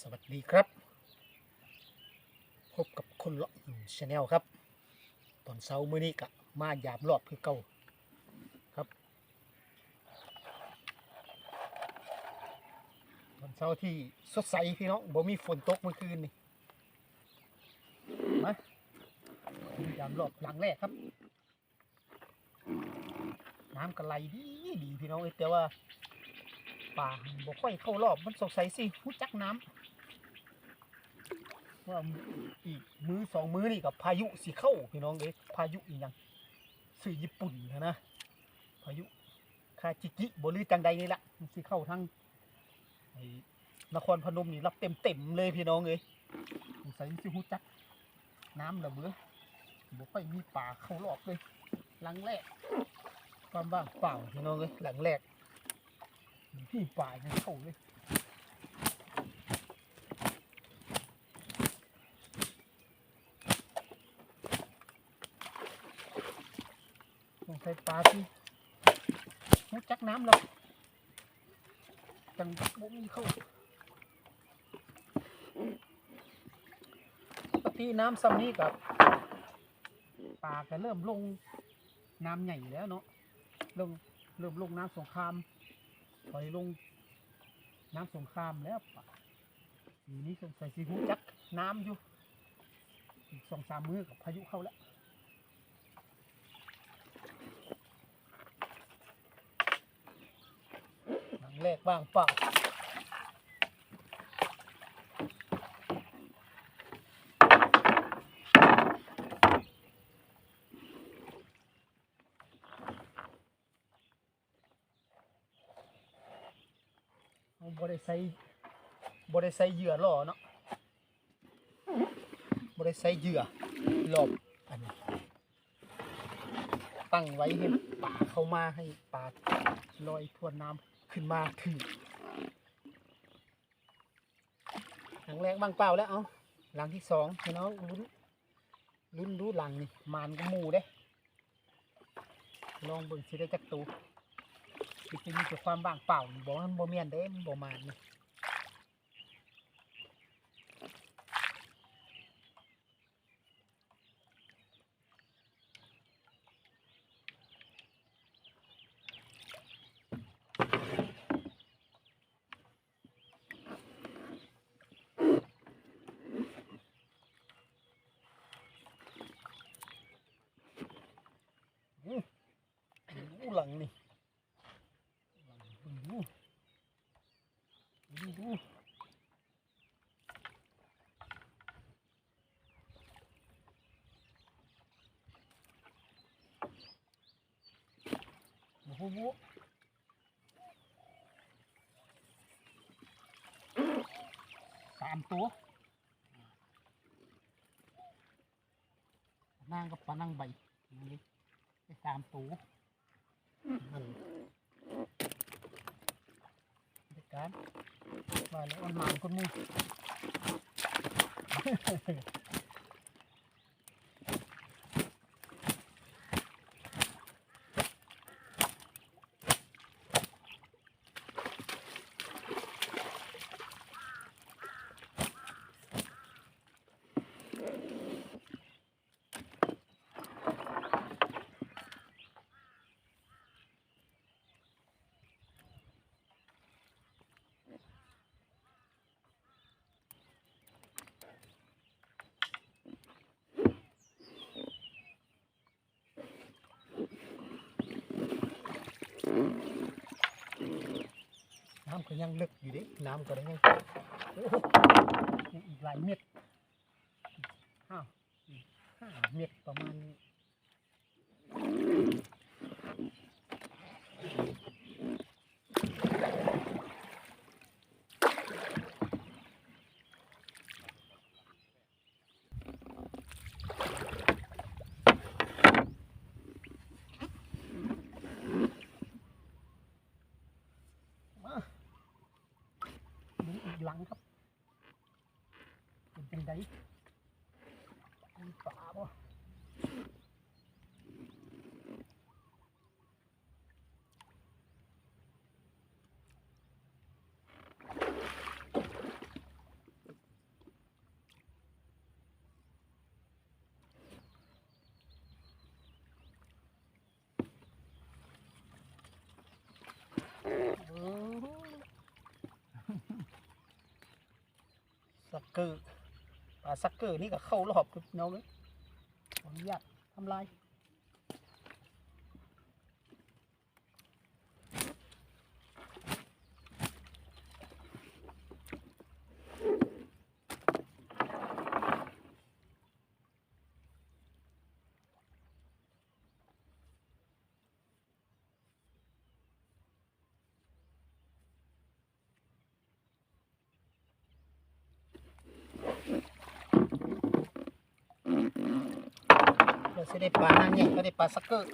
สวัสดีครับ พบกับคนเลาะชาแนลครับ ตอนเช้ามื้อนี้กะมายามรอบคือเก่าครับ ตอนเช้าที่สดใสพี่น้องบ่มีฝนตกเมื่อคืนนี่มายามรอบหลังแรกครับ น้ำกระไหลดีดีพี่น้องเอ้ยแต่ว่า ป่าบ่ค่อยเข้ารอบมันสงสัยสิหูจักน้ำว่าอีกมือสองมือนี่กับพายุสิเข้าพี่น้องเอ้ยพายุอีหยังสื่อญี่ปุ่นนะนะพายุคาจิกิบลือจังใดนี่ละมันสิเข้าทางนครพนมนี่รับเต็มเต็มเลยพี่น้องเอ้ยสงสัยสิหูจัก น้ำระเบ้อบ่ค่อยมีป่าเข้ารอบเลยหลังแรกความว่างเปล่าพี่น้องเอ้ยหลังแรก พี่ป่ายยังเข้าเลยลองใส่ปลาที่มุจักน้ำเราจังบุ้มีเข้าปกติน้ำซ้ำนี้กับปลาก็เริ่มลงน้ำใหญ่แล้วเนาะเริ่มเริ่มลงน้ำสงคราม ถอยลงน้ำสงครามแล้วปะทีนี้สงสัยสีหูจักน้ำอยู่อีกสองสามมือกับพายุเข้าแล้วหลังแรกบ้างเปล่า บริใส่บริใส่เหยื่อล่อเนาะบริใส่เหยื่อหลบอันนี้ตั้งไว้ให้ปลาเข้ามาให้ปลาลอยทวนน้ำขึ้นมาถึงหลังแรกบางเปล่าแล้วเอาหลังที่สองพี่น้องลุ้นลุ้นรู้หลังนี่มานก็มูเด้ลองเบิ่งสิได้จักตู คือจะมีแต่ความว่างเปล่านี่บอกว่ามันบ่แม่นเด้มันบ่มานนี่อู้หลังนี่หลั งดูดูดูโอ้โหสามตัวนางกับปลานั่งใบนี่ไปตามตัว มันหมานค นนี้น้ำก็ยังลึกอยู่ดิน้ำก็ได้ยังโอ้โหยังอีกหลายเม็ดอ้าวอีกห้าเม็ดประมาณนี้มาดูอีก หลังครับ เป็นจังไดมีป่าบ่ สัก เกอร์ปลาซักเกอร์นี่ก็เข้ารอบคือน้องเลยขออนุญาตทำลาย สิได้ปลาหางใหญ่ก็ได้ปลาสักเกอร์